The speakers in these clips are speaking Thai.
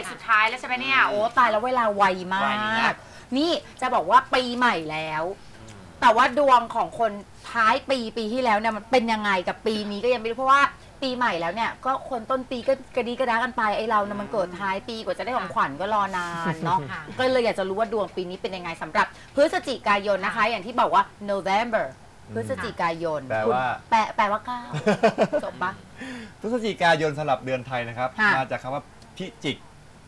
กสุดท้ายแล้วใช่ไหมเนี่ย โอ้ตายแล้วเวลาไวมาไวนะ ก นี่จะบอกว่าปีใหม่แล้ว แต่ว่าดวงของคนท้ายปีปีที่แล้วเนี่ยมันเป็นยังไงกับปีนี้ก็ยังไม่รู้เพราะว่าปีใหม่แล้วเนี่ย ก็คนต้นปีก็กระดีกระดากันไปไอเราเนี่ยมันเกิดท้ายปีกว่าจะได้ของขวัญก็รอนานเนาะค่ะ ก็เลยอยากจะรู้ว่าดวงปีนี้เป็นยังไงสำหรับ พฤศจิกายนนะคะ อย่างที่บอกว่า November พฤศจิกายนแปลคุณว่าแปลแปลว่าเก้าจบปะ พฤศจิกายนสำหรับเดือนไทยนะครับ ค่ะ มาจากคำว่าพิจิก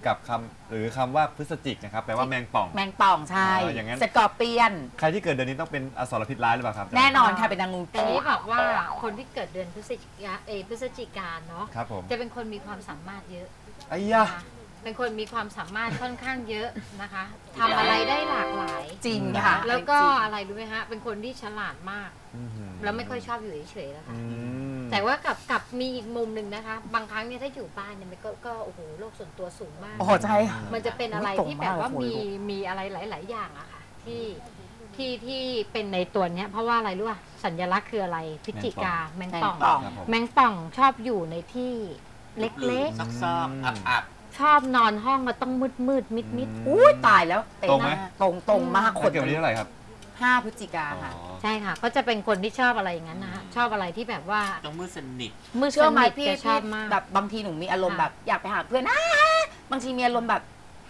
กับคำหรือคำว่าพฤศจิกนะครับแปลว่าแมงป่อง แมงป่องใช่อ๋ออย่างนั้น สกอร์เปียน ใครที่เกิดเดือนนี้ต้องเป็นอสรพิษร้ายหรือเปล่าครับแน่นอนค่ะเป็นนางงูแต่นี้บอกว่าคนที่เกิดเดือนพฤศจิกาเอยพฤศจิกาเนาะครับผมจะเป็นคนมีความสามารถเยอะไอ้ยะ นะคะเป็นคนมีความสามารถค่อนข้างเยอะนะคะทำอะไรได้หลากหลาย จริงค่ะแล้วก็จริงอะไรรู้ไหมฮะเป็นคนที่ฉลาดมากอื้อหือแล้วไม่ค่อยชอบอยู่เฉยๆแล้วค่ะ อืม แต่ว่ากับกับมีอีกมุมหนึ่งนะคะ บางครั้งเนี่ยถ้าอยู่บ้านเนี่ยมันก็ก็โอ้โหโลกส่วนตัวสูงมาก โอ้โหใช่ค่ะมันจะเป็นอะไรตรงที่แบบว่าากเลยมีมีอะไรหลาย ๆ อย่างอะค่ะ ที่ที่ที่เป็นในตัวเนี้ย เพราะว่าอะไรรู้ป่ะสัญลักษณ์คืออะไรพิจิกาแมงป่อง แมงป่องครับผมแมงป่องชอบอยู่ในที่เล็กซอกซอกๆอับอับๆชอบนอนห้องก็ต้องมืดมืดมิดมิดอืมอุ้ยตายแล้วเป๊ะตรงไหมากตรงตรงมากคแล้วนเกิดวันที่เท่าไหร่ครับ ห้าพฤศจิกาอ๋อค่ะ ใช่ค่ะก็จะเป็นคนที่ชอบอะไรอย่างนั้นนะคะชอบอะไรที่แบบว่าต้องมืดสนิทมืดเชื่อไหมสนิทพี่จะชพี่อบมาก แบบบางทีหนูมีอารมณ์ค่ะ แบบอยากไปหาเพื่อนอ่าบางทีมีอารมณ์แบบ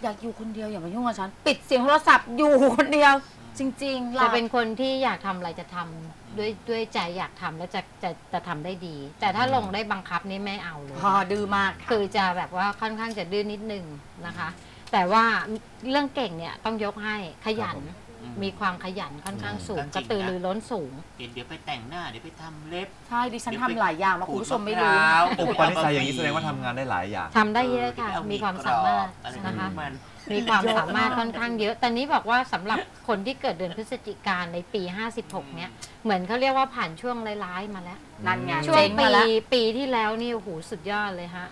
อยากอยู่คนเดียวอย่ามายุ่งกับฉัน ปิดเสียงโทรศัพท์อยู่คนเดียว จริงๆจะเราเป็นคนที่อยากทำอะไรจะทำด้วยด้วยใจอยากทำแล้วจะจะจะทำได้ดี แต่ถ้าลงได้บังคับนี่ไม่เอาเลย พอดื้อมากค่ะคือจะแบบว่าค่อนข้างจะดื้อนนิดนึงนะคะ แต่ว่าเรื่องเก่งเนี่ยต้องยกให้ขยันครับอืม มีความขยันค่อนข้างสูงอืมกระตือรือร้นสูงเดี๋ยวไปแต่งหน้าเดี๋ยวไปทำเล็บ ใช่ดิฉันทำหลายอย่างมาคุณผู้ชมไม่รู้ขูดอุปนิสัยอย่างนี้แสดงว่าทำงานได้หลายอย่าง ทำได้เยอะค่ะเดี๋ยวไปมีเอความสามารถอะไรนะคะของมัน มีความสามารถค่อนข้างเยอะ แต่นี้บอกว่าสำหรับคนที่เกิดเดือนพฤศจิกายนในปี 56 เนี่ย เหมือนเขาเรียกว่าผ่านช่วงร้ายๆมาแล้ว นั่นไงช่วงเจ๊งปีมาแล้วปีที่แล้วนี่โอ้โหสุดยอดเลยฮะ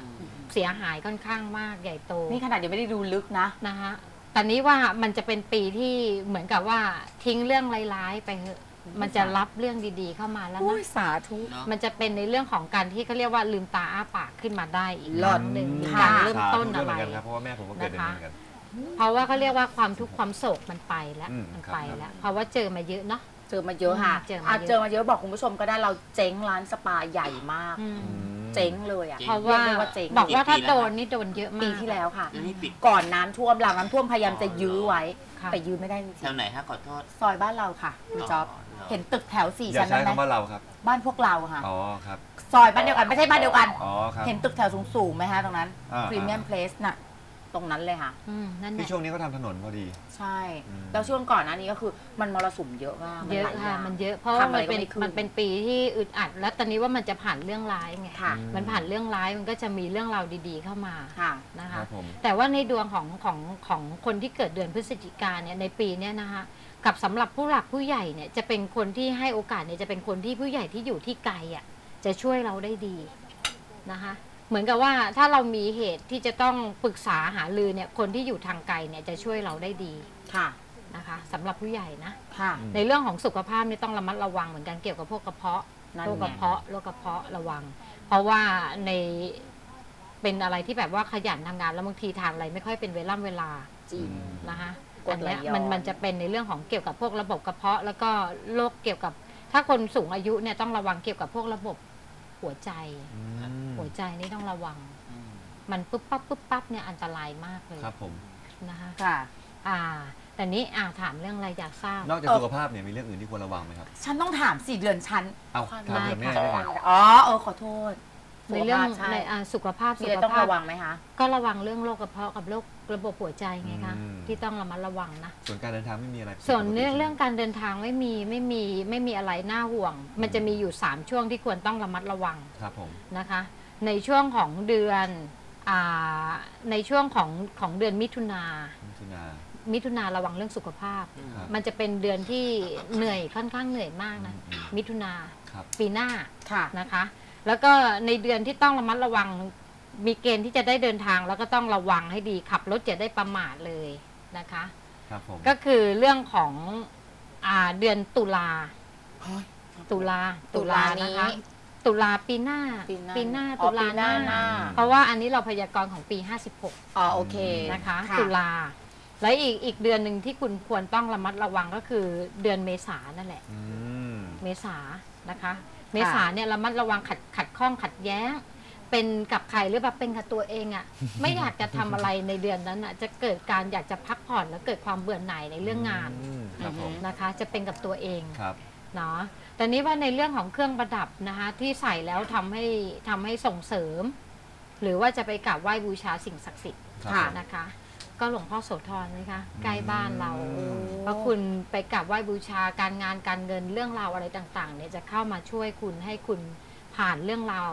เสียหายค่อนข้างมากใหญ่โตนี่ขนาดยังไม่ได้ดูลึกนะ นะคะ แต่นี้ว่ามันจะเป็นปีที่เหมือนกับว่าทิ้งเรื่องร้ายๆไปเถอะมันจะรับเรื่องดีๆเข้ามาแล้วอุ้นะยสาธุ เนาะ มันจะเป็นในเรื่องของการที่เขาเรียกว่าลืมตาอ้าปากขึ้นมาได้อีกหลรออดบหนึ่งมีค่ะการเริ่มต้นสาธุอะไรด้วยเหมือนกันครับเพราะว่าแม่ผมก็เกิดเดือนนี้เหมือนกัน เพราะว่าเขาเรียกว่าความทุกข์ความโศกมันไปแล้วอืมมันครับไปแล้วเพราะว่าเจอมาเยอะเนาะ เจอมาเยอะค่ะเจอมาอะเยอะเจอมาเยอะบอกคุณผู้ชมก็ได้เราเจ๊งร้านสปาใหญ่มาก อืม อืม เจ๊งเลยอะเจ๊งเพราะว่าเรียกได้ว่าเจ๊งบอกว่าถ้ากี่ปีแล้วโดนนี่โดนเยอะมาก ปีที่แล้วค่ะ แล้วนี่ปิด ก่อนน้ำท่วมหลังน้ำท่วมพยายามจะยื้อไว้ ค่ะ แต่ยื้อไม่ได้จริงแถวไหนฮะขอโทษ ๆซอยบ้านเราค่ะคุณจ๊อบอ๋อเหรอ เห็นตึกแถวสี่อย่าชั้นใช้นั้นไหมคำว่าเราครับ บ้านพวกเราค่ะ อ๋อครับ ซอยบ้านเดียวกันไม่ใช่บ้านเดียวกัน อ๋อครับ เห็นตึกแถวสูงๆไหมคะตรงนั้นอ่า พรีเมียมเพลสน่ะ ตรงนั้นเลยค่ะ อืมนั่นแหที่ละช่วงนี้เขาทำถนนพอดี ใช่ อืม แล้วช่วงก่อนหน้านี้ก็คือมันมรสุมเยอะมากนเยอะหลาค่ะย่างมันเยอะเพราะว่าทำอะไรมันเป็นก็ไม่ขึ้นมันเป็นปีที่อึดอัด แล้วตอนนี้ว่ามันจะผ่านเรื่องร้ายไงค่ะ มันผ่านเรื่องร้ายมันก็จะมีเรื่องราวดีๆเข้ามาค่ะ นะคคะรับผม แต่ว่าในดวงของของของคนที่เกิดเดือนพฤศจิกาเนี่ยในปีเนี้ยนะคะกับสำหรับผู้หลักผู้ใหญ่เนี่ยจะเป็นคนที่ให้โอกาสเนี่ยจะเป็นคนที่ผู้ใหญ่ที่อยู่ที่ไกลอะจะช่วยเราได้ดีนะคะ เหมือนกับว่าถ้าเรามีเหตุที่จะต้องปรึกษาหารือเนี่ยคนที่อยู่ทางไกลเนี่ยจะช่วยเราได้ดีค่ะนะคะสำหรับผู้ใหญ่นะ ค่ะอืมในเรื่องของสุขภาพนี่ต้องระมัดระวังเหมือนกันเกี่ยวกับพวกกระเพาะนั่นโรคไงกระเพาะโรคกระเพาะระวัง เพราะว่าในเป็นอะไรที่แบบว่าขยันทำงานแล้วบางทีทานอะไรไม่ค่อยเป็นเวล่ำเวลาจริง นะคะกรอัดนไหลเนี้ยย้อน มันมันจะเป็นในเรื่องของเกี่ยวกับพวกระบบกระเพาะ แล้วก็โรคเกี่ยวกับ ถ้าคนสูงอายุเนี่ยต้องระวังเกี่ยวกับพวกระบบ หัวใจอืมหัวใจนี่ต้องระวังอืมมันปุ๊บปั๊บปุ๊บปั๊บเนี่ยอันตรายมากเลยครับผมนะคะค่ะ อ่าแต่นี้อ่าถามเรื่องอะไรอยากทราบ นอกจากเออสุขภาพเนี่ยมีเรื่องอื่นที่ควรระวังไหมครับ ฉันต้องถามสี่เดือนฉัน เอาถามเถอะแม่ได้ได้ค่ะไงอ๋อเออขอโทษในเรื่องสุขภาพใช่ในอ่าสุขภาพมีสุอะไรขต้องภาพระวังไหมคะ ก็ระวังเรื่องโรคกระเพาะกับโรค ระบบหัวใจไงคะอืม ที่ต้องระมัดระวังนะ ส่วนการเดินทางไม่มีอะไรส่วนเรื่องผิดปกติเรื่องการเดินทางไม่มีไม่มีไม่มีอะไรน่าห่วง มันจะมีอยู่ 3 ช่วงที่ควรต้องระมัดระวังครับผม นะคะ ในช่วงของเดือนอ่าในช่วงของของเดือนมิถุนามิถุนา มิถุนาระวังเรื่องสุขภาพ ครับ มันจะเป็นเดือนที่เหนื่อยค่อนข้างเหนื่อยมากนะอืมมิถุนาครับ ปีหน้าค่ะ นะคะ แล้วก็ในเดือนที่ต้องระมัดระวัง มีเกณฑ์ที่จะได้เดินทางแล้วก็ต้องระวังให้ดีขับรถจะได้ประมาทเลยนะคะ ครับผมก็คือเรื่องของอาเดือนตุลาตุลาตุลานี้นะคะตุตุลาปีหน้าปีหน้าตุลาอ๋อปีหน้า หน้า เพราะว่าอันนี้เราพยากรณ์ของปี 56 อ๋อโอเคนะคะ ตุลา และอีกอีกเดือนหนึ่งที่คุณควรต้องระมัดระวังก็คือเดือนเมษานั่นแหละ อืม เมษานะคะ เมษาเนี่ยระมัดระวังขัดขัดข้องขัดแย้ง เป็นกับใครหรือแบบเป็นกับตัวเองอะ่ะ ไม่อยากจะทำอะไรในเดือนนั้นอะ่ะ จะเกิดการอยากจะพักผ่อนแล้วเกิดความเบื่อหน่ายในเรื่องงานอืมครับผมนะคะ จะเป็นกับตัวเองครับ เนาะแต่นี้ว่าในเรื่องของเครื่องประดับนะคะ ที่ใส่แล้วทำให้ทำให้ส่งเสริม หรือว่าจะไปกราบไหว้บูชาสิ่งศักดิ์สิทธิ์ครับค่ะนะคะ ก็หลวงพ่อโสธรนะคะใกล้บ้านเรา อืม เพราะคุณไปกราบไหว้บูชาการงานการเงินเรื่องราวอะไรต่างๆเนี่ยจะเข้ามาช่วยคุณให้คุณผ่านเรื่องราว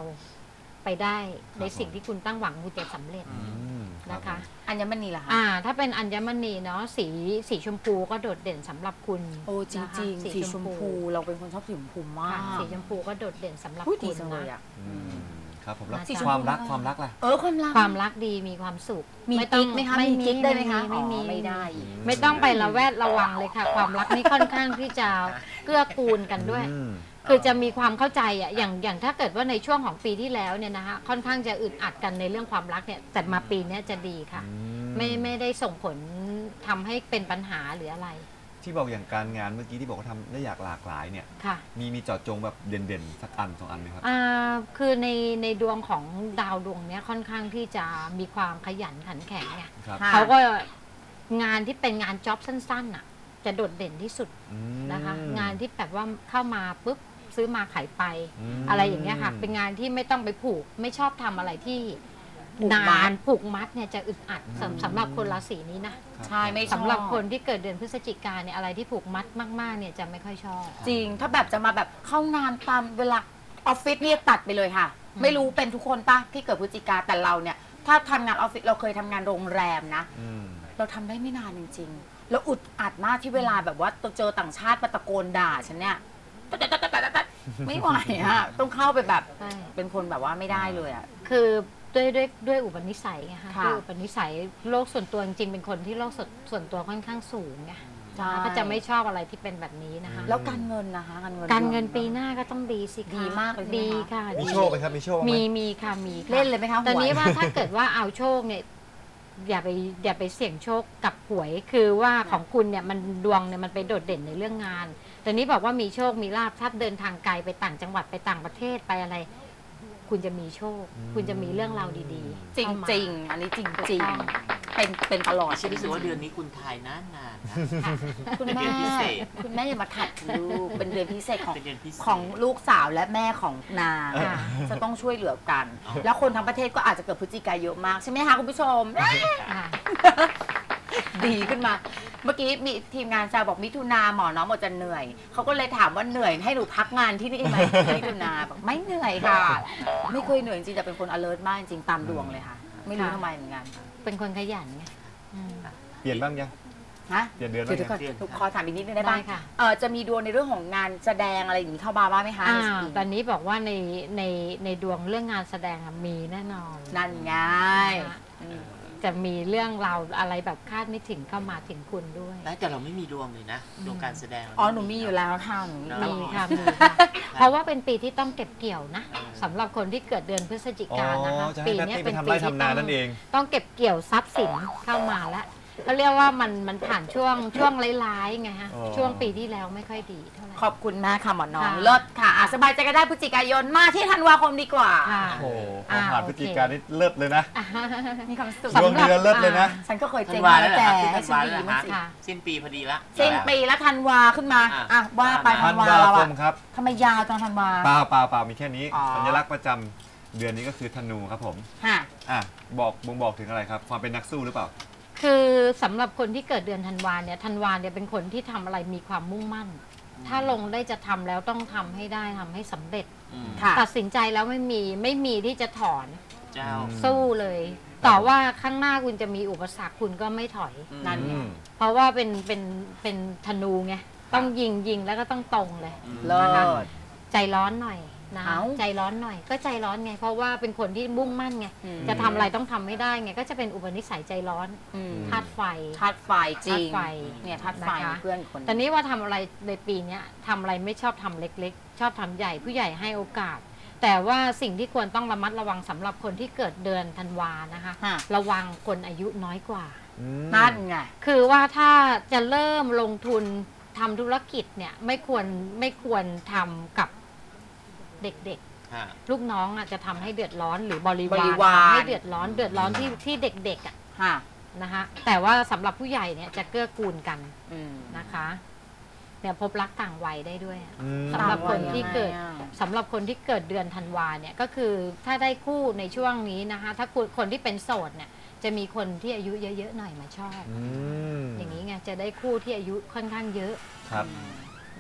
ไปได้ในสิ่งที่คุณตั้งหวังคุณจะสำเร็จอืมรับนะคะ อัญมณีล่ะคะ อ่า ถ้าเป็นอัญมณีเนาะสีสีชมพูก็โดดเด่นสำหรับคุณโอ้จนะคะริงๆสีชมพูเราเป็นคนชอบสีชมพูมากค่ะสีชมพูก็โดดเด่นสำหรับอุ้ยคุดีณจังเลยนะ อะ อืมครับผมแล้วสีชมพูความรักความรักล่ะ เออความรัก ความรักดีมีความสุขมีไต้อกิ๊งกไหมคะไม่มีกิ๊กได้ไหมคะไม่มี อ๋อไม่ได้ไม่ต้องไประแวดระวังเลยค่ะ ความรักนี่ค่อนข้างที่จะเกื้อกูลกันด้วย อืม คือจะมีความเข้าใจอะอย่างอย่างถ้าเกิดว่าในช่วงของปีที่แล้วเนี่ยนะคะค่อนข้างจะอึดอัดกันในเรื่องความรักเนี่ยแต่มาปีเนี้ยจะดีค่ะ อืไม่ไม่ได้ส่งผลทำให้เป็นปัญหาหรืออะไรที่บอกอย่างการงานเมื่อกี้ที่บอกว่าทำได้อยากหลากหลายเนี่ย ค่ะ มีมีเจาะจงแบบเด่นๆ สักอันสองอันไหมครับ อ่าคือในในดวงของดาวดวงเนี้ยค่อนข้างที่จะมีความขยันขันแข็งไงครับค่ะ เขาก็งานที่เป็นงานจ็อบสั้นๆน่ะ จะโดดเด่นที่สุดอืมนะคะ งานที่แบบว่าเข้ามาปุ๊บ ซื้อมาขายไปมอะไรอย่างเงี้ยค่ะ เป็นงานที่ไม่ต้องไปผูก ไม่ชอบทำอะไรที่ผูกมัด นานผูกมัดเนี่ยจะอึดอัดสำสำหรับคนราศีนี้นะครับใช่ไม่ชอบสำหรับคนที่เกิดเดือนพฤศจิกาเนี่ยอะไรที่ผูกมัดมากๆเนี่ยจะไม่ค่อยชอบ จริง ถ้าแบบจะมาแบบเข้างานตามเวลาออฟฟิศเนี่ยตัดไปเลยค่ะ อืม ไม่รู้เป็นทุกคนปะที่เกิดพฤศจิกาแต่เราเนี่ย ถ้าทำงานออฟฟิศเราเคยทำงานโรงแรมนะ อืม เราทำได้ไม่นานจริงๆ แล้วอุดอัดมากที่เวลาแบบว่าเจอต่างชาติมาตะโกนด่าฉันเนี่ย ตัดตัดตัดตัดตัดตัดไม่ไหวอะต้องเข้าไปแบบใช่ เป็นคนแบบว่าไม่ได้เลยอะ คือด้วยด้วยด้วยอุปนิสัยไงคะค่ะด้วยอุปนิสัยโลกส่วนตัวจริงๆเป็นคนที่โลกส่วนส่วนตัวค่อนข้างสูงไงใช่ก็จะไม่ชอบอะไรที่เป็นแบบนี้นะคะ แล้วการเงินนะคะการเงิน การเงินปีหน้าก็ต้องดีสิคะดีมากเลยใช่ไหมคะ ดีค่ะมีดีโชคไหมครับมีโชคไหมมีมีค่ะมีค่ะ เล่นเลยไหมคะตอนนี้หยว่าถ้าเกิดว่าเอาโชคเนี่ยอย่าไปอย่าไปเสี่ยงโชคกับหวย คือว่าของคุณเนี่ยมันดวงเนี่ยมันไปโดดเด่นในเรื่องงาน แต่นี้บอกว่ามีโชคมีลาภถ้าเดินทางไกลไปต่างจังหวัดไปต่างประเทศไปอะไร คุณจะมีโชค คุณจะมีเรื่องราวดีๆจริงเข้ามา จริงๆอันนี้จริงจริงถูกต้องเป็นเป็นตลอดฉันรู้สึกว่าเดือนนี้คุณทายนานๆนะค่ะคุณเป็นแม่เดือนพิเศษคุณแม่อย่ามาขัดคุณลูกเป็นเดือนพิเศษของเป็นเดือนพิเศษของลูกสาวและแม่ของนางค่ะ จะต้องช่วยเหลือกัน อ๋อ แล้วคนทั้งประเทศก็อาจจะเกิดพฤศจิกายเยอะมากใช่ไหมคะคุณผู้ชม อ่า ดีขึ้นมา เมื่อกี้มีทีมงานแซวบอกมิถุนาหมอน้องหมดจะเหนื่อย เขาก็เลยถามว่าเหนื่อยให้หนูพักงานที่นี่ไหมมิถุนาบอกไม่เหนื่อยค่ะ ไม่เคยเหนื่อยจริงๆแต่เป็นคน alert มากจริงๆตามดวงเลยค่ะ ไม่รู้ค่ะทำไมเหมือนกันเป็นคนขยันไงอืม เปลี่ยนบ้างยังฮะเปลี่ยนเดือนเดี๋บ้ายงวเดี๋ยวยังก่อนทุกขอถามอีกนิดนึงได้ได้ป่ะค่ะ เออจะมีดวงในเรื่องของงานแสดงอะไรอย่างนี้เข้ามาบ้างไหมคะอ่าในปีตอนนี้บอกว่าในในในดวงเรื่องงานแสดงอะมีแน่นอน นั่นไงนะคะอืม จะมีเรื่องราวอะไรแบบคาดไม่ถึงเข้ามาถึงคุณด้วย แต่เราไม่มีดวงเลยนะดวงการแสดงอ๋อหนูมีอยู่แล้วค่ะหนูเนอะมีค่ะมีค่ะเพราะว่าเป็นปีที่ต้องเก็บเกี่ยวนะสำหรับคนที่เกิดเดือนพฤศจิอ๋อกายนนะคะจะปีให้แพตเนี้ยตี้ไปเป็นทำปีไร่ที่ทำนานั่นเองต้องเก็บเกี่ยวทรัพย์สินเข้ามาแล้ว เขาเรียกว่ามันมันผ่านช่วงช่วงร้ายๆไงฮะ อ๋อ ช่วงปีที่แล้วไม่ค่อยดีเท่าไหร่ ขอบคุณมากค่ะหมอน้องค่ะ เลิศค่ะอะสบายใจก็ได้พฤศจิกายนมาที่ธันวาคมดีกว่า ค่ะ โอ้โหพออ่าผ่านโอพฤศเคจิกายนนี่เลิศเลยนะ มีความสุขดวงเดือนเลิศเลยนะ ฉันก็เคยธัเจ๊นงวาแล้แล้ววเหรอแต่ครับให้ธันฉันวาดีแล้วเหรอมั้ฮะงสิสิ้นปีพอดีละ สิ้นปีแล้วธันวาขึ้นมาอะ อะว่าไปธัธัธันนวาวาเราคอะมครับทำไมยาวจังธันวา เปล่าเปล่าเปล่ามีแค่นี้ อ๋อ สัญลักษณ์ประจำเดือนนี้ก็คือธนูครับผมฮะอะบอกบ่งบอกถึงอะไรครับ ความเป็นนักสู้หรือเปล่า คือสำหรับคนที่เกิดเดือนธันวาเนี่ยธันวาเนี่ยเป็นคนที่ทำอะไรมีความมุ่งมั่น ถ้าลงได้จะทำแล้วต้องทำให้ได้ทำให้สำเร็จ อืมค่ะ ตัดสินใจแล้วไม่มีไม่มีที่จะถอนเจ้าอืมสู้เลย ต่อว่าข้างหน้าคุณจะมีอุปสรรคคุณก็ไม่ถอยอืมนั่นไงอืม เพราะว่าเป็นเป็นเป็นธนูไงต้องยิงยิงแล้วก็ต้องตรงเลยอืมเลิศ ใจร้อนหน่อย นะเอ้า ใจร้อนหน่อย ก็ใจร้อนไง เพราะว่าเป็นคนที่มุ่งมั่นไง อืม จะทำอะไรต้องทำไม่ได้ไง ก็จะเป็นอุปนิสัยใจร้อนอืมธาตุไฟ ธาตุไฟจริงธาตุไฟเนี่ยธาตุไฟนะคะ เพื่อนคนตอนนี้ว่าทำอะไรในปีเนี้ยทำอะไรไม่ชอบทำเล็กๆ ชอบทำใหญ่ผู้ใหญ่ให้โอกาส แต่ว่าสิ่งที่ควรต้องระมัดระวังสำหรับคนที่เกิดเดือนธันวานะคะ ฮะระวังคนอายุน้อยกว่า อืม นั่นไง คือว่าถ้าจะเริ่มลงทุนทำธุรกิจเนี่ยไม่ควรไม่ควรทำกับ เด็กฮะ ๆ ลูกน้องอะจะทำให้เดือดร้อนหรือบริบริวารวารทำให้เดือดร้อนเดือดร้อนที่ที่เด็กๆอะค่ะนะคะแต่ว่าสำหรับผู้ใหญ่เนี่ยจะเกื้อกูลกันอืมนะคะเนี่ยพบรักต่างวัยได้ด้วยอะ อืม สำหรับคนที่เกิดยังไงอะสำหรับคนที่เกิดเดือนธันวาเนี่ยก็คือถ้าได้คู่ในช่วงนี้นะคะถ้าคุณคนที่เป็นโสดเนี่ยจะมีคนที่อายุเยอะๆหน่อยมาชอบ อืมอย่างนี้ไงจะได้คู่ที่อายุค่อนข้างเยอะ ครับ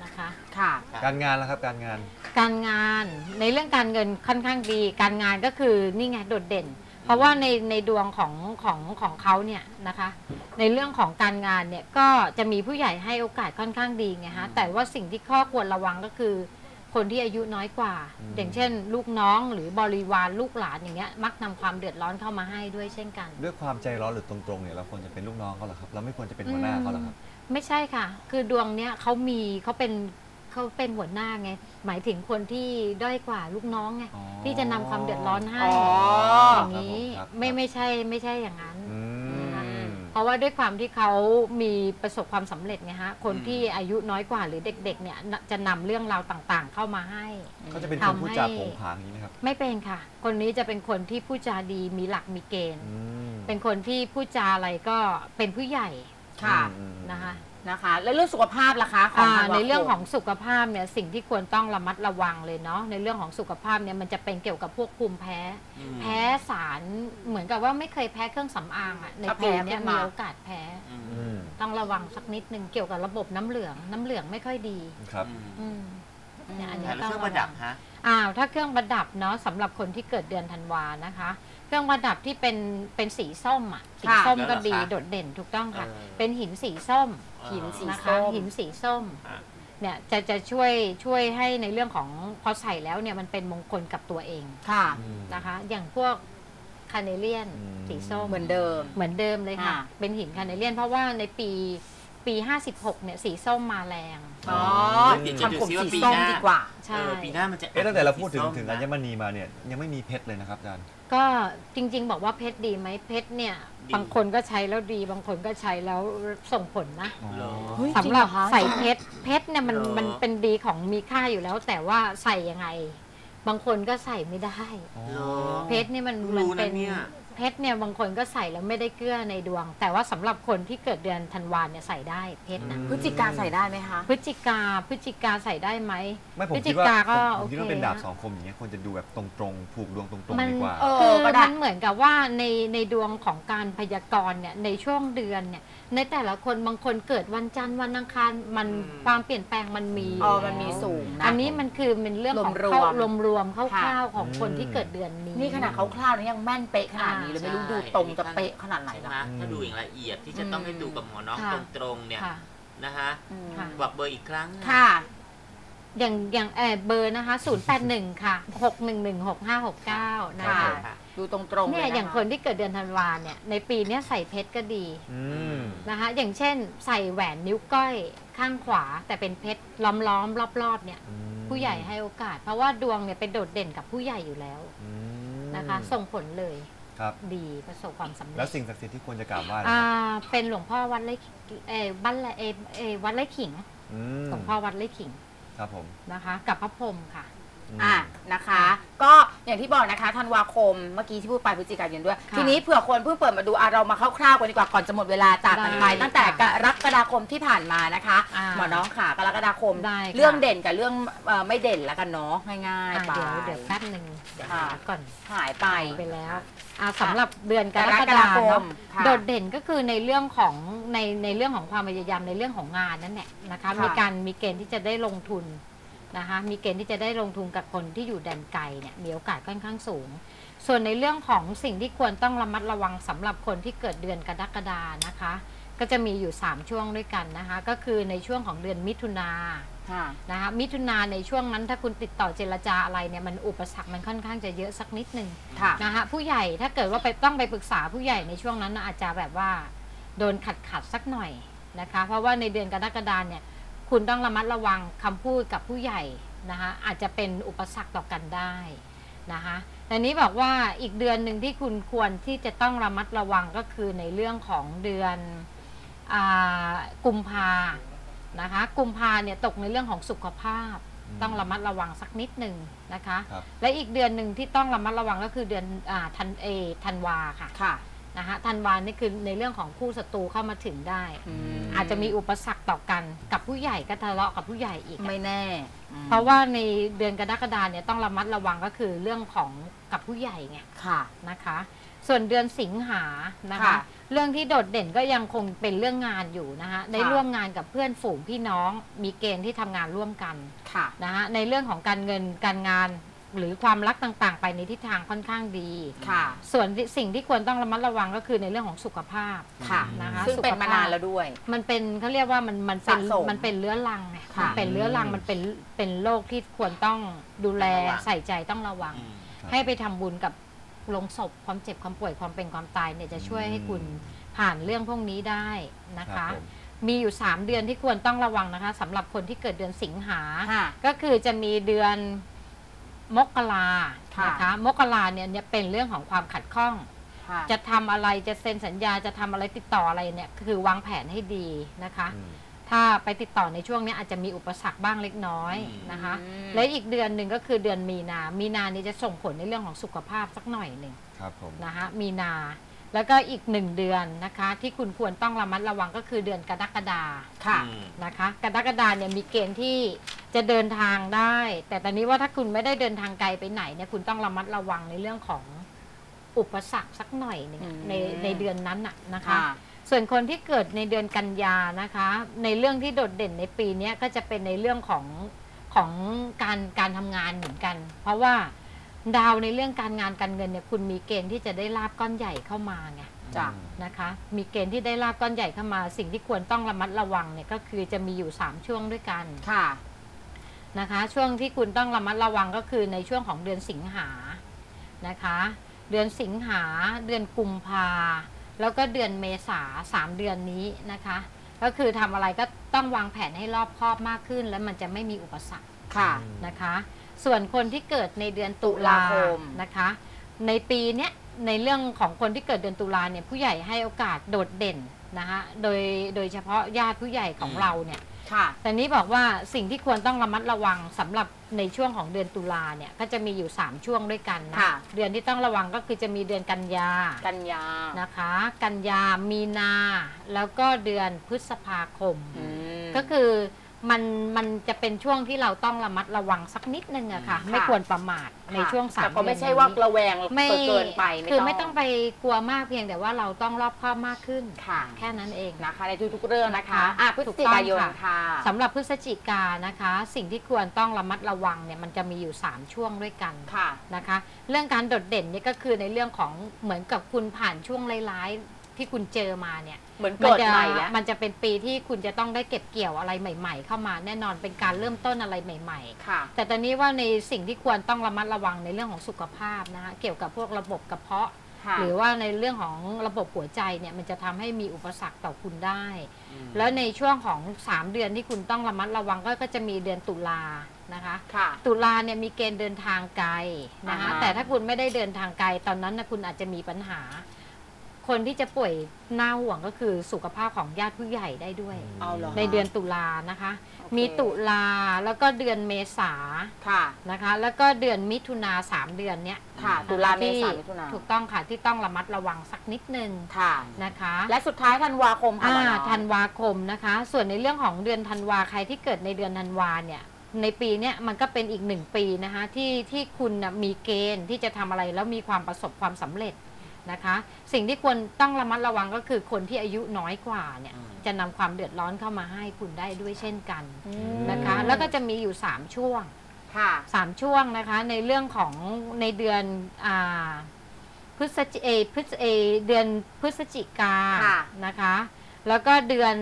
นะคะ ค่ะ การงานแล้วครับการงาน การงานในเรื่องการเงินค่อนข้างดี การงานก็คือนี่ไงโดดเด่น เพราะว่าในในดวงของของของเขาเนี่ยนะคะ ในเรื่องของการงานเนี่ยก็จะมีผู้ใหญ่ให้โอกาสค่อนข้างดีไงฮะแต่ว่าสิ่งที่ข้อควรระวังก็คือ คนที่อายุน้อยกว่า อืม อย่างเช่น ลูกน้องหรือบริวารลูกหลานอย่างเงี้ยมักนำความเดือดร้อนเข้ามาให้ด้วยเช่นกัน ด้วยความใจร้อนหรือตรงๆเนี่ยเราควรจะเป็นลูกน้องเขาเหรอครับ เราไม่ควรจะเป็นหัวหน้าเขาเหรอครับ ไม่ใช่ค่ะ คือดวงเนี้ยเขามีเขาเป็นเขาเป็นหัวหน้าไง หมายถึงคนที่ด้อยกว่าลูกน้องไงอ๋อที่จะนำความเดือดร้อนให้อ๋ออย่างนี้ครับผมไม่ไม่ใช่ไม่ใช่อย่างนั้น อืม เพราะว่าด้วยความที่เขามีประสบความสำเร็จไงฮะ คนอืม ที่อายุน้อยกว่าหรือเด็ก ๆ เนี่ยจะนำเรื่องราวต่างๆ เข้ามาให้ เขาจะเป็นคนทำพูดจาให้โผงผางอย่างนี้ไหมครับไม่เป็นค่ะ คนนี้จะเป็นคนที่พูดจาดีมีหลักมีเกณฑ์ อืมเป็นคนที่พูดจาอะไรก็เป็นผู้ใหญ่ ค่ะอืม นะคะ นะคะ แล้วเรื่องสุขภาพล่ะคะของอ่าธัวาคม ในเรื่องของสุขภาพเนี่ยสิ่งที่ควรต้องระมัดระวังเลยเนาะในเรื่องของสุขภาพเนี่ยมันจะเป็นเกี่ยวกับพวกภูมิแพ้ อืม แพ้สารเหมือนกับว่าไม่เคยแพ้เครื่องสำอางอะในถ้าปีแพ้เนี้ขึ้ยนมามี มีโอกาสแพ้ อืมอืมต้องระวังสักนิดนึงเกี่ยวกับระบบน้ำเหลือง น้ำเหลืองไม่ค่อยดี ครับ อืมเนี่ยอันนี้แล้วเครื่องประดับฮะ อ้าวถ้าเครื่องประดับเนาะสำหรับคนที่เกิดเดือนธันวานะคะ เครื่องประดับที่เป็นเป็นสีส้มอะสีค่ะส้มก็แล้วเหรอดีคะโดดเด่นถูกต้องค่ะ เออ เป็นหินสีส้มหินสี นะคะส้ม หินสีส้มอะเนี่ยจะจะช่วยช่วยให้ในเรื่องของพอใส่แล้วเนี่ยมันเป็นมงคลกับตัวเองค่ะนะคะ อย่างพวกคาเนเลียนอืม สีส้มเหมือนเดิม เหมือนเดิมเลยค่ะค่ะเป็นหินคาเนเลียนเพราะว่าในปี ปี 56 เนี่ยสีส้มมาแรง อ๋อเดี๋ยวจะทำผมดูซิว่าสีปีส้มหน้าดีกว่า ใช่เออปีหน้ามันจะเอ๊ะตั้งแต่เราพูดถึงสีส้มถึงนะอัญมณีมาเนี่ยยังไม่มีเพชรเลยนะครับอาจารย์ ก็จริง ๆ บอกว่าเพชรดีไหมเพชรเนี่ยดีบางคนก็ใช้แล้วดี บางคนก็ใช้แล้วส่งผลนะเหรอเฮ้ยสำหรับจริงเหรอคะใส่เพชรเพชรเนี่ยมันเหรอมันเป็นดีของมีค่าอยู่แล้ว แต่ว่าใส่ยังไง บางคนก็ใส่ไม่ได้เหรอเพชรนี่มันเพิ่งรู้มันเป็นนะ เนี่ยเพชรเนี่ยบางคนก็ใส่แล้วไม่ได้เกลือในดวง แต่ว่าสำหรับคนที่เกิดเดือนธันวาเนี่ยใส่ได้เพชรนะอืม พฤศจิกาใส่ได้ไหมคะ พฤศจิกาพฤศจิกาใส่ได้ไหมไม่ผมพฤศคิจิดว่ากาก็ผมผมคิดว่าโอเคเป็นดาบนะสองคมอย่างเงี้ยควรจะดูแบบตรงๆ ผูกดวงตรงมัๆดีกว่า เออคือก็ได้ มันเหมือนกับว่าในในดวงของการพยากรณ์เนี่ยในช่วงเดือนเนี่ยในแต่ละคนบางคนเกิดวันจันทร์วันอังคารมันอืม ความเปลี่ยนแปลงมันมีอ๋อมันมีสูงนะ อันนี้มันคือเป็นเรื่องของรวมๆรวมรวมๆคค่ะร่าวๆของคนอืมที่เกิดเดือนนี้ นี่ขนาดเขาคร่าวๆนี่ยังแม่นเป๊ะขนาดนี้เลยอ่าไม่รู้ใช่ดูตรงจะเป๊ะขนาดไหนใช่หรไหอมถ้าดูอย่างละเอียดที่จะต้องให้ดูกับหมอน้องค่ะ ตรงๆเนี่ยค่ะ นะคะอืมค่ะ บอกเบอร์อีกครั้งค่ะ อย่างอย่างเออเบอร์นะคะ 081 ค่ะ 6116569 นะค่ะคะค่ะดูตรงๆเนี่ยละะอย่างคนที่เกิดเดือนธันวาเนี่ยในปีเนี้ยใส่เพชรก็ดีอืม นะคะ อย่างเช่นใส่แหวนนิ้วก้อยข้างขวา แต่เป็นเพชรล้อมๆรอบๆเนี่ย อืมผู้ใหญ่ให้โอกาส เพราะว่าดวงเนี่ยเป็นโดดเด่นกับผู้ใหญ่อยู่แล้วอืมนะคะ ส่งผลเลย ครับ ดีประสบความสำเร็แล้จวสิ่งศักดิ์สิทธิ์ที่ควรจะกราบไหว้นะอ่าครับเป็นหลวงพ่อวัดไร่เออบ้านละเออเออวัดไร่ขิงอืมหลวงพ่อวัดไร่ขิงครับผม นะคะ กับพระพรหมค่ะม อะนะคะ ก็อย่างที่บอกนะคะธันวาคมเมื่อกี้ที่พูดไปพฤศจิกายนด้วย ค่ะทีนี้เผื่อคนเพิ่งเปิดมาดูอะเรามาคร่าวๆกันดีกว่าก่อนจะหมดเวลาจากกันไป ได้ตั้งแต่ค่ะกรกฎาคมที่ผ่านมานะคะอ่าหมอน้องค่ะกรกฎาคม ได้ค่ะ เรื่องเด่นกับเรื่องเอ่อไม่เด่นแล้วกันเนาะง่ายอะๆไป เดี๋ยวเดี๋ยวแป๊บหนึ่งเดี๋ยวค่ะ หาก่อนหายไป ไปแล้วอะสำหรับเดือนกรกกรกฎาฎาคคมมค่ะโดดเด่นก็คือในเรื่องของในในเรื่องของความพยายามในเรื่องของงานนั่นแหละนะคะค่ะ มีการมีเกณฑ์ที่จะได้ลงทุน นะคะมีเกณฑ์ที่จะได้ลงทุนกับคนที่อยู่แดนไกลเนี่ยมีโอกาสค่อนข้างสูง ส่วนในเรื่องของสิ่งที่ควรต้องระมัดระวังสำหรับคนที่เกิดเดือนกรกฎานะคะ ก็จะมีอยู่ 3 ช่วงด้วยกันนะคะ ก็คือในช่วงของเดือนมิถุนาค่ะนะคะมิถุนาในช่วงนั้นถ้าคุณติดต่อเจรจาอะไรเนี่ยมันอุปสรรคมันค่อนข้างจะเยอะสักนิดหนึ่งค่ะนะคะผู้ใหญ่ถ้าเกิดว่าไปต้องไปปรึกษาผู้ใหญ่ในช่วงนั้นน่ะอาจจะแบบว่า โดนขัดขัดๆสักหน่อยนะคะ เพราะว่าในเดือนกรกฎาเนี่ย คุณต้องระมัดระวังคำพูดกับผู้ใหญ่นะคะอาจจะเป็นอุปสรรคต่อกันได้นะคะแต่นี้บอกว่าอีกเดือนหนึ่งที่คุณควรที่จะต้องระมัดระวังก็คือในเรื่องของเดือนอากุมภานะคะกุมภาเนี่ยตกในเรื่องของสุขภาพอืมต้องระมัดระวังสักนิดหนึ่งนะคะครับและอีกเดือนหนึ่งที่ต้องระมัดระวังก็คือเดือนอาธันเอธันวาค่ะค่ะ นะคะธันวานี่คือในเรื่องของคู่ศัตรูเข้ามาถึงได้อืมอาจจะมีอุปสรรคต่อกันกับผู้ใหญ่ก็ทะเลาะกับผู้ใหญ่อีกอะไม่แน่เพราะว่าในเดือนกรกฎาเนี่ยต้องระมัดระวังก็คือเรื่องของกับผู้ใหญ่ไงค่ะ นะคะ ส่วนเดือนสิงหานะคะ ค่ะเรื่องที่โดดเด่นก็ยังคงเป็นเรื่องงานอยู่นะคะได้ร่วมงานกับเพื่อนฝูงพี่น้อง มีเกณฑ์ที่ทำงานร่วมกัน ค่ะ นะคะในเรื่องของการเงินการงาน หรือความรักต่างๆ ไปในทิศทางค่อนข้างดี ค่ะ ส่วนที่สิ่งที่ควรต้องระมัดระวังก็คือในเรื่องของสุขภาพค่ะ นะคะซึ่งเป็นสุขภมานานแล้วด้วย มันเป็นเขาเรียกว่ามันมันเป็นสะสมมันเป็นเรื้อรังไงค่ะ มันเป็นเรื้อรังอืมมันเป็นเป็นโรคที่ควรต้องดูแลระวัง ใส่ใจต้องระวังอืมครับ ให้ไปทำบุญกับลงศพความเจ็บความป่วยความเป็นความตายเนี่ยจะช่วยให้คุณผ่านเรื่องพวกนี้ได้นะครัคะบผม มีอยู่ 3 เดือนที่ควรต้องระวังนะคะสำหรับคนที่เกิดเดือนสิงหา ค่ะ ก็คือจะมีเดือน มกราค่ะนะคะมกราเนี่ยเนี่ยเป็นเรื่องของความขัดข้อง ค่ะจะทำอะไรจะเซ็นสัญญาจะทำอะไรติดต่ออะไรเนี่ยคือวางแผนให้ดีนะคะ อืม ถ้าไปติดต่อในช่วงนี้อาจจะมีอุปสรรคบ้างเล็กน้อยอืม นะคะ อืมและอีกเดือนหนึ่งก็คือเดือนมีนา มีนานี่จะส่งผลในเรื่องของสุขภาพสักหน่อยหนึ่งครับผม นะคะมีนา แล้วก็อีกหนึ่งเดือนนะคะ ที่คุณควรต้องระมัดระวังก็คือเดือนกรกฎาค่ะ อืมนะคะ กรกฎาเนี่ยมีเกณฑ์ที่ จะเดินทางได้ แต่ตอนนี้ว่าถ้าคุณไม่ได้เดินทางไกลไปไหนเนี่ยคุณต้องระมัดระวังในเรื่องของอุปสรรคสักหน่อยหนึ่งอะอืม ในในเดือนนั้นน่ะนะคะค่ะส่วนคนที่เกิดในเดือนกันยานะคะ ในเรื่องที่โดดเด่นในปีเนี้ยก็จะเป็นในเรื่องของของการการทำงานเหมือนกัน เพราะว่าดาวในเรื่องการงานการเงินเนี่ยคุณมีเกณฑ์ที่จะได้ลาบก้อนใหญ่เข้ามาไง จ้ะ นะคะ มีเกณฑ์ที่ได้ลาบก้อนใหญ่เข้ามา สิ่งที่ควรต้องระมัดระวังเนี่ยก็คือจะมีอยู่ 3 ช่วงด้วยกัน ค่ะ นะคะ ช่วงที่คุณต้องระมัดระวังก็คือในช่วงของเดือนสิงหานะคะ เดือนสิงหาเดือนกุมภาแล้วก็เดือนเมษาสามเดือนนี้นะคะ ก็คือทำอะไรก็ต้องวางแผนให้รอบคอบมากขึ้น แล้วมันจะไม่มีอุปสรรคค่ะนะคะ ส่วนคนที่เกิดในเดือนตุลาตุลาคมนะคะ ในปีเนี้ยในเรื่องของคนที่เกิดเดือนตุลาเนี่ยผู้ใหญ่ให้โอกาสโดดเด่นนะคะโดยโดยเฉพาะญาติผู้ใหญ่ของอืมเราเนี่ย ค่ะ แต่นี้บอกว่าสิ่งที่ควรต้องระมัดระวังสำหรับในช่วงของเดือนตุลาเนี่ยก็จะมีอยู่ 3 ช่วงด้วยกันนะค่ะ เดือนที่ต้องระวังก็คือจะมีเดือนกันยากันยานะคะ กันยามีนา แล้วก็เดือนพฤษภาคม อืม ก็คือ มันมันจะเป็นช่วงที่เราต้องระมัดระวังสักนิดนึงอะค่ะค่ะไม่ควรประมาทในช่วงสามแต่ก็ไม่เดือนใช่ว่านี้ระแวงไม่เกินไปคือไม่ต้องไปกลัวมากเพียงแต่ว่าเราต้องรอบคอบมากขึ้นค่ะ แค่นั้นเองนะคะ ในทุกๆเรื่องนะคะนะคะอะพฤศจิกายนถูกต้องค่ะค่ะสำหรับพฤศจิกานะคะ สิ่งที่ควรต้องระมัดระวังเนี่ยมันจะมีอยู่ 3 ช่วงด้วยกันค่ะนะคะ เรื่องการโดดเด่นเนี่ยก็คือในเรื่องของเหมือนกับคุณผ่านช่วงร้ายๆที่คุณเจอมาเนี่ย เหมือนมัเกิดจะใหม่แล้วมันจะเป็นปีที่คุณจะต้องได้เก็บเกี่ยวอะไรใหม่ ๆ เข้ามาแน่นอนเป็นการเริ่มต้นอะไรใหม่ ๆ ค่ะ แต่ตอนนี้ว่าในสิ่งที่ควรต้องระมัดระวังในเรื่องของสุขภาพนะคะเกี่ยวกับพวกระบบกระเพาะค่ะหรือว่าในเรื่องของระบบหัวใจเนี่ยมันจะทำให้มีอุปสรรคต่อคุณได้ แล้วในช่วงของ 3 เดือนที่คุณต้องระมัดระวังก็ก็จะมีเดือนตุลานะคะค่ะตุลาเนี่ยมีเกณฑ์เดินทางไกลนะคะอ่าฮะแต่ถ้าคุณไม่ได้เดินทางไกลตอนนั้นนะคุณอาจจะมีปัญหา คนที่จะป่วยหน้าห่วงก็คือสุขภาพของญาติผู้ใหญ่ได้ด้วย เอาเหรอในเดือนตุลานะคะ โอเค มีตุลาแล้วก็เดือนเมษาค่ะ นะคะ แล้วก็เดือนมิถุนาสามเดือนเนี้ยค่ะนะคะตุลาเมที่ษามิถุนาถูกต้องค่ะที่ต้องระมัดระวังสักนิดนึงค่ะ นะคะและสุดท้ายธันวาคมค่ะอ่าหมอน้อยธันวาคมนะคะ ส่วนในเรื่องของเดือนธันวาใครที่เกิดในเดือนธันวาเนี่ยในปีเนี้ยมันก็เป็นอีกหนึ่งปีนะคะที่ที่คุณน่ะมีเกณฑ์ที่จะทำอะไรแล้วมีความประสบความสำเร็จ นะคะ สิ่งที่ควรต้องระมัดระวังก็คือคนที่อายุน้อยกว่าเนี่ยอืมจะนำความเดือดร้อนเข้ามาให้คุณได้ด้วยเช่นกันอืมนะคะ แล้วก็จะมีอยู่ 3 ช่วง ค่ะ สามช่วงนะคะในเรื่องของในเดือนอาพฤศจิเอพฤศเอเดือนพฤศจิกาค่ะนะคะ แล้วก็เดือน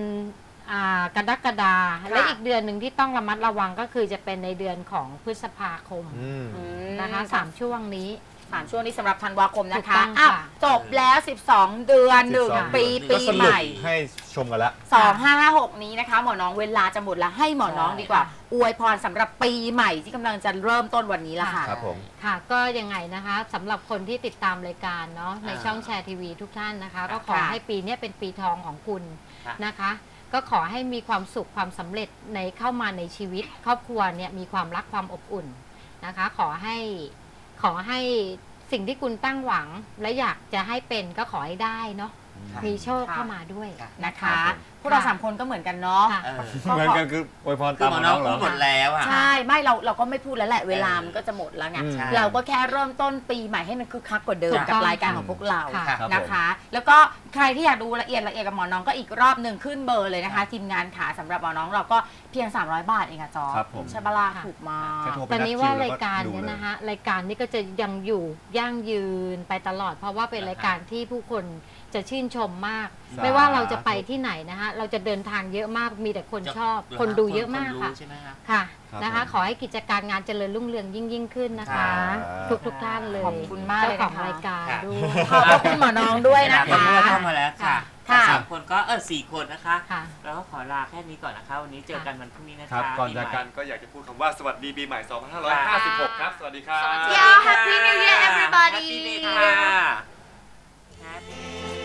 อากรกฎาค่ะ และอีกเดือนหนึ่งที่ต้องระมัดระวังก็คือจะเป็นในเดือนของพฤษภาคมอืมอืมนะคะสามช่วงนี้ สามช่วงนี้สำหรับธันวาคมถูนะกคะต้องอ้าวค่ะจบแล้ว 12 เดือน12 1ปีเดือนปีก็สใหรุปม่ ให้ชมกันละ 2556 นี้นะคะ หมอน้องเวลาจะหมดแล้วให้หมอน้องดีกว่า อวยพรสำหรับปีใหม่ที่กำลังจะเริ่มต้นวันนี้ละค่ะ ครับผม ค่ะ ก็ยังไงนะคะสำหรับคนที่ติดตามรายการเนาะในอ่าช่องแชร์ทีวีทุกท่านนะคะ ก็ขอค่ะให้ปีเนี้ยเป็นปีทองของคุณค่ะ นะคะ ก็ขอให้มีความสุขความสำเร็จในเข้ามาในชีวิต ครอบครัวเนี่ยมีความรักความอบอุ่นนะคะ ขอให้ ขอให้สิ่งที่คุณตั้งหวังและอยากจะให้เป็นก็ขอให้ได้เนาะ มีโชคค่ะเข้ามาด้วยนะคะครับผมพวกเราสามคนก็เหมือนกันเนาะ ค่ะ เออเหมือนกันคืออวยพรคือตามหมอมาน้น้อองงเหรพูอ ดหมดแล้วอะ ใช่ไม่เราเราก็ไม่พูดแล้วแหละเวลามันก็จะหมดแล้วไงอืมใช่ เราก็แค่เริ่มต้นปีใหม่ให้มันคึกคักกว่าเดิมถูกกับต้องรายการของพวกเราค่ะครับนะคะ แล้วก็ใครที่อยากดูละเอียดละเอียดกับหมอน้องก็อีกรอบหนึ่งขึ้นเบอร์เลยนะคะ ทีมงานขาสำหรับหมอน้องเราก็เพียง 300 บาทเองอะจอครับผม ใช่ปะล่ะค่ะ ถูกมาก แค่โทรไปตอนนัดนี้คิว่าวแล้วรายการดูเนี่ยล นะฮะรายการนี้ก็จะยังอยู่ยั่งยืนไปตลอด เพราะว่าเป็นรายการที่ผู้คน จะชื่นชมมาก สาธุ ไม่ว่าเราจะไปที่ไหนนะฮะเราจะเดินทางเยอะมากมีแต่คนชอบ คนดูเยอะมากนค่ะรู้ใช่ไหมคะ ค่ะครับนะคะ ผม ขอให้กิจการงานเจริญรุ่งเรืองยิ่งยิ่งขึ้นนะคะครับทุกทุกๆท่านเลยขอบคุณมากเลยเจ้านะคะของรายการค่ะ ด้วย ขอบพระคุณหมอน้องด้วยนะเวลาคะก็เข้ามาแล้วค่ะค่ะ สามคนก็เออสี่คนนะคะค่ะแล้วก็ขอลาแค่นี้ก่อนนะคะ วันนี้เจอกันวันพรุ่งนี้นะคะครับ ก่อนปีจากใหม่กันก็อยากจะพูดคำว่าสวัสดีปีใหม่ 2556 ครับ สวัสดีครับสวัสดี Yeah, Happy New Year everybody Happy New Year ค่ะ